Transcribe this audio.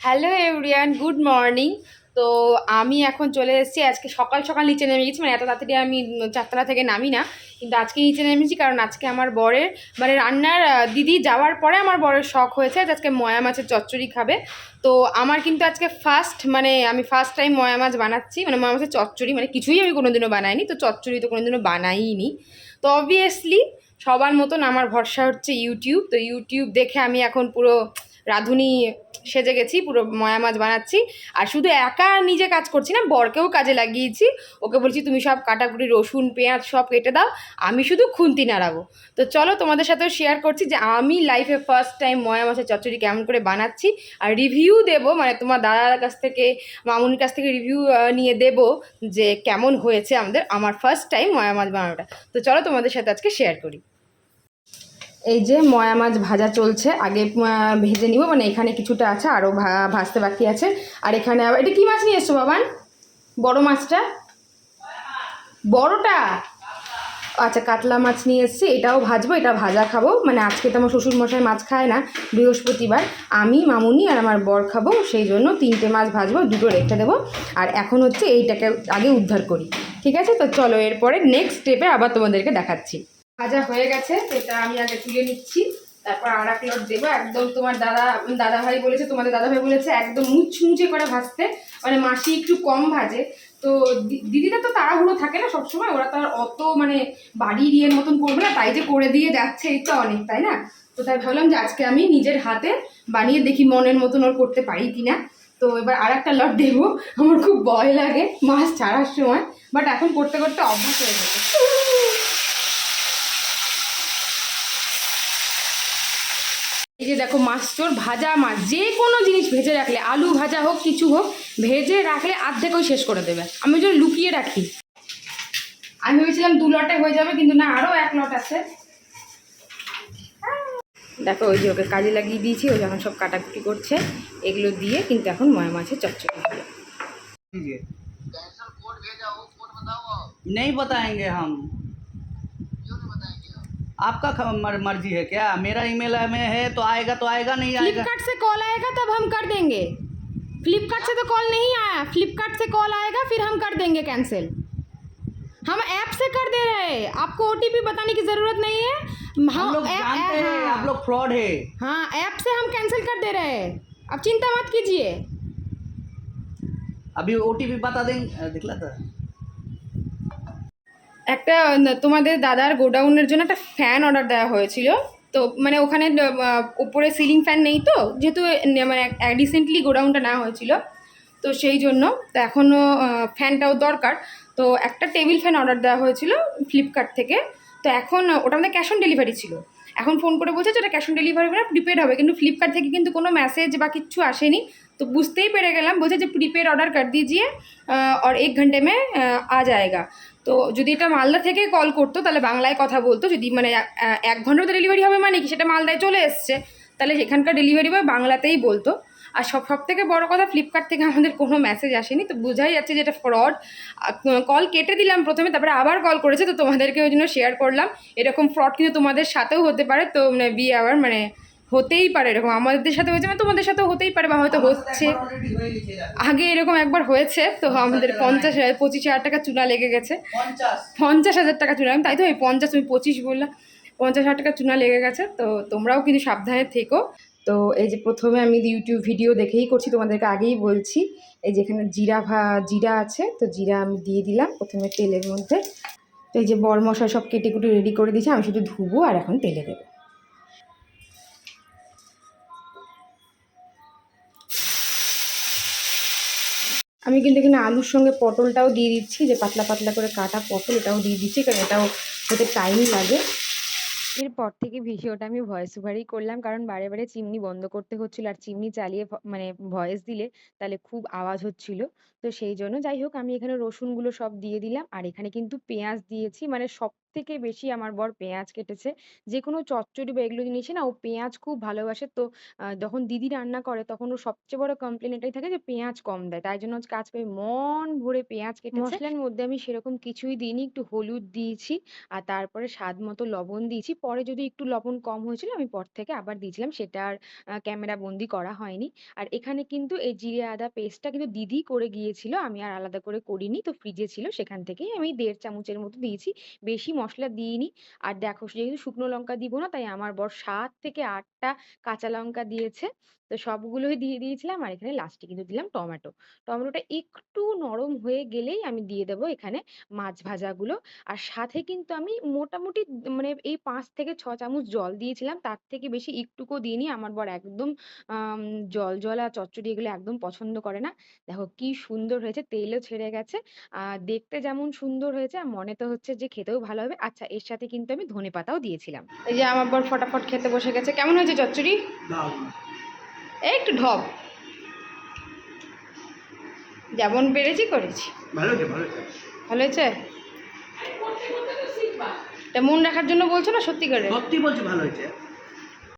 Hello everyone, good morning. তো আমি এখন চলে এসেছি। আজকে সকাল সকাল নিচে নেমে গেছি মানে এত তাড়াতাড়ি আমি চারতলা থেকে নামি না। কিন্তু আজকে নিচে নেমেছি কারণ আজকে আমার বরের মানে রান্নার দিদি যাওয়ার পরে আমার বরের শখ হয়েছে আজকে ময়া মাছের চচ্চড়ি খাবে। তো আমার কিন্তু আজকে ফার্স্ট মানে আমি ফার্স্ট টাইম ময়া মাছ বানাচ্ছি মানে ময়া মাছের চচ্চড়ি মানে কিছুই আমি কোনোদিনও বানাইনি। তো চচ্চড়ি তো কোনোদিনও বানাইনি তো অবভিয়াসলি সবার মতন আমার ভরসা হচ্ছে ইউটিউব তো ইউটিউব দেখে আমি এখন পুরো রাঁধুনি সেজে গেছি, পুরো ময়া মাছ বানাচ্ছি। আর শুধু একা নিজে কাজ করছি না, বরকেও কাজে লাগিয়েছি। ওকে বলছি, তুমি সব কাটাকুটি, রসুন, পেঁয়াজ সব কেটে দাও, আমি শুধু খুন্তি নাড়াবো। তো চলো তোমাদের সাথেও শেয়ার করছি যে আমি লাইফে ফার্স্ট টাইম ময়া মাছের চচ্চড়ি কেমন করে বানাচ্ছি। আর রিভিউ দেব মানে তোমার দাদার কাছ থেকে, মামুনির কাছ থেকে রিভিউ নিয়ে দেব যে কেমন হয়েছে আমাদের, আমার ফার্স্ট টাইম ময়া মাছ বানানোটা। তো চলো তোমাদের সাথে আজকে শেয়ার করি। এই যে ময়া মাছ ভাজা চলছে, আগে ভেজে নিব মানে এখানে কিছুটা আছে আরও ভাজতে বাকি আছে। আর এখানে আবার, এটা কী মাছ নিয়ে এসছো বাবান? বড় মাছটা? বড়টা? আচ্ছা কাতলা মাছ নিয়ে এসেছি, এটাও ভাজবো, এটা ভাজা খাব। মানে আজকে তো আমার শ্বশুর মশাই মাছ খায় না, বৃহস্পতিবার। আমি, মামুনি আর আমার বর খাব, সেই জন্য তিনটে মাছ ভাজবো, দুটো রেখে দেবো। আর এখন হচ্ছে এইটাকে আগে উদ্ধার করি, ঠিক আছে? তো চলো, এরপরে নেক্সট স্টেপে আবার তোমাদেরকে দেখাচ্ছি। ভাজা হয়ে গেছে, এটা আমি আগে তুলে নিচ্ছি। তারপর আর এক লোট দেবো। একদম তোমার দাদা দাদা ভাই বলেছে, তোমাদের দাদা ভাই বলেছে, একদম মুচমুচে করে ভাজতে। মানে মাসি একটু কম ভাজে। তো দিদিরা তো তাড়াহুড়ো থাকে না সবসময়, ওরা তো আর অত মানে বাড়ির ইয়ের মতন করবে না, তাই যে করে দিয়ে যাচ্ছে, এই তো অনেক, তাই না? তো তাই ভাবলাম যে আজকে আমি নিজের হাতে বানিয়ে দেখি মনের মতন ওর করতে পারি কিনা। তো এবার আর একটা লট দেবো। আমার খুব ভয় লাগে মাছ ছাড়ার সময় বাট এখন করতে করতে অভ্যাস হয়ে গেছে। এই যে দেখো মাছ চোর ভাজা মাছ যে কোনো জিনিস ভেজে রাখলে আলু ভাজা হোক কিছু হোক ভেজে রাখলে আর্ধেকও শেষ করে দেবে আমি ওই জন্য লুকিয়ে রাখি আমি ভেবেছিলাম দু লটে হয়ে যাবে কিন্তু না আরও এক লট আছে দেখো ওই যে ওকে কাজে লাগিয়ে দিয়েছি ও যখন সব কাটাকুটি করছে এগুলো দিয়ে কিন্তু এখন ময়া মাছের চচ্চড়ি হবে कीजिए नहीं बताएंगे हम आपका मर- मर्ज़ी है क्या? मेरा ईमेल में है तो आएगा तो आएगा नहीं आएगा? फ्लिपकार्ट से कॉल आएगा तब हम कर देंगे। फ्लिपकार्ट से तो कॉल नहीं आया। फ्लिपकार्ट से कॉल आएगा फिर हम कर देंगे कैंसिल हम ऐप से कर दे रहे हैं। आपको ओटीपी बताने की ज़रूरत नहीं है। हम लोग जानते हैं हाँ। आप लोग फ्रॉड है। हाँ ऐप से हम कैंसिल कर दे रहे हैं। अब चिंता मत कीजिए। अभी ओटीपी बता देंगे दिखला था। একটা তোমাদের দাদার গোডাউনের জন্য একটা ফ্যান অর্ডার দেওয়া হয়েছিল। তো মানে ওখানে উপরে সিলিং ফ্যান নেই তো, যেহেতু মানে রিসেন্টলি গোডাউনটা নেওয়া হয়েছিল। তো সেই জন্য, তো এখনও ফ্যানটাও দরকার। তো একটা টেবিল ফ্যান অর্ডার দেওয়া হয়েছিল ফ্লিপকার্ট থেকে। তো এখন, ওটা আমাদের ক্যাশ অন ডেলিভারি ছিল। এখন ফোন করে বলছে যে ওটা ক্যাশ অন ডেলিভারি করে প্রিপেড হবে। কিন্তু ফ্লিপকার্ট থেকে কিন্তু কোনো মেসেজ বা কিচ্ছু আসেনি। তো বুঝতেই পেরে গেলাম, বলছে যে প্রিপেড অর্ডার কর দিজিয়ে আর এক ঘন্টে মে আ যায়গা তো যদি এটা মালদা থেকে কল করতো, তাহলে বাংলায় কথা বলতো। যদি মানে এক ঘণ্টার ডেলিভারি হবে মানে কি? সেটা মালদায় চলে এসছে। তাহলে সেখানকার ডেলিভারি বয় বাংলাতেই বলতো। আর সব সব থেকে বড় কথা ফ্লিপকার্ট থেকে আমাদের কোনো মেসেজ আসেনি তো বোঝাই যাচ্ছে যে এটা ফ্রড কল কেটে দিলাম প্রথমে তারপরে আবার কল করেছে তো তোমাদেরকে ওই জন্য শেয়ার করলাম। এরকম ফ্রড কিন্তু তোমাদের সাথেও হতে পারে তো মানে বি আওয়ার মানে হতেই পারে এরকম। আমাদের সাথে হয়েছে মানে তোমাদের সাথেও হতেই পারে বা হয়তো হচ্ছে। আগে এরকম একবার হয়েছে তো আমাদের পঞ্চাশ হাজার পঁচিশ হাজার টাকা চুনা লেগে গেছে। পঞ্চাশ। হাজার টাকা চুনা তাই তো ওই পঞ্চাশ তুমি পঁচিশ বললাম পঞ্চাশ হাজার টাকা চুনা লেগে গেছে তো তোমরাও কিন্তু সাবধানে থেকো। তো এই যে প্রথমে আমি ইউটিউব ভিডিও দেখেই করছি, তোমাদেরকে আগেই বলছি। এই যেখানে জিরা ভা, জিরা আছে, তো জিরা আমি দিয়ে দিলাম প্রথমে তেলের মধ্যে। তো এই যে বর মশলা সব কেটে কুটে রেডি করে দিয়েছি, আমি শুধু ধুবো আর এখন তেলে দেবো। আমি কিন্তু এখানে আলুর সঙ্গে পটলটাও দিয়ে দিচ্ছি, যে পাতলা পাতলা করে কাটা পটল এটাও দিয়ে দিচ্ছি, কারণ এটাও হতে টাইম লাগে। এরপর থেকে ভিডিওটা আমি ভয়েস ওভারই করলাম। কারণ বারে বারে চিমনি বন্ধ করতে হচ্ছিল আর চিমনি চালিয়ে মানে ভয়েস দিলে তাহলে খুব আওয়াজ হচ্ছিল। তো সেই জন্য যাই হোক, আমি এখানে রসুনগুলো সব দিয়ে দিলাম। আর এখানে কিন্তু পেঁয়াজ দিয়েছি। মানে সব থেকে বেশি আমার বর পেঁয়াজ কেটেছে। যে কোনো চচ্চড়ি বা এগুলো জিনিসে না ও পেঁয়াজ খুব ভালোবাসে। তো যখন দিদি রান্না করে তখন ওর সবচেয়ে বড় কমপ্লেন এটাই থাকে যে পেঁয়াজ কম দেয়। তাই জন্য আজকে আজকে মন ভরে পেঁয়াজ কেটেছে। মসলার মধ্যে আমি সেরকম কিছুই দিইনি। একটু হলুদ দিয়েছি আর তারপরে স্বাদ মতো লবণ দিয়েছি। পরে যদি একটু লবণ কম হয়েছিল আমি পর থেকে আবার দিয়েছিলাম। সেটা আর ক্যামেরা বন্দি করা হয়নি। আর এখানে কিন্তু এই জিরে, আদা পেস্টটা কিন্তু দিদি করে গিয়েছিল। আমি আর আলাদা করে করিনি। তো ফ্রিজে ছিল সেখান থেকেই আমি দেড় চামচের মতো দিয়েছি। বেশি মসলা দিইনি। আর দেখো যেহেতু শুকনো লঙ্কা দিব না তাই আমার বর সাত থেকে আটটা কাঁচা লঙ্কা দিয়েছে। তো সবগুলোই দিয়ে দিয়েছিলাম আর এখানে লাস্টে কিন্তু দিলাম টমেটো। টমেটোটা একটু নরম হয়ে গেলেই আমি দিয়ে দেব এখানে মাছ ভাজাগুলো। আর সাথে কিন্তু আমি মোটামুটি মানে এই পাঁচ থেকে ছ চামচ জল দিয়েছিলাম। তার থেকে বেশি একটুকুও দিইনি। আমার বর একদম আম জলজলা চচ্চড়ি এগুলো একদম পছন্দ করে না। দেখো কি সুন্দর হয়েছে, তেলও ছেড়ে গেছে। আর দেখতে যেমন সুন্দর হয়েছে আর মনে তো হচ্ছে যে খেতেও ভালো হবে। আচ্ছা এর সাথে কিন্তু আমি ধনে পাতাও দিয়েছিলাম। এই যে আমার বর ফটাফট খেতে বসে গেছে। কেমন হয়েছে চচ্চড়ি? এই একটু ঢপ যেমন পেরেছি করেছি। ভালো হয়েছে এটা মন রাখার জন্য বলছো না সত্যি করে সত্যি বলছো ভালো হয়েছে।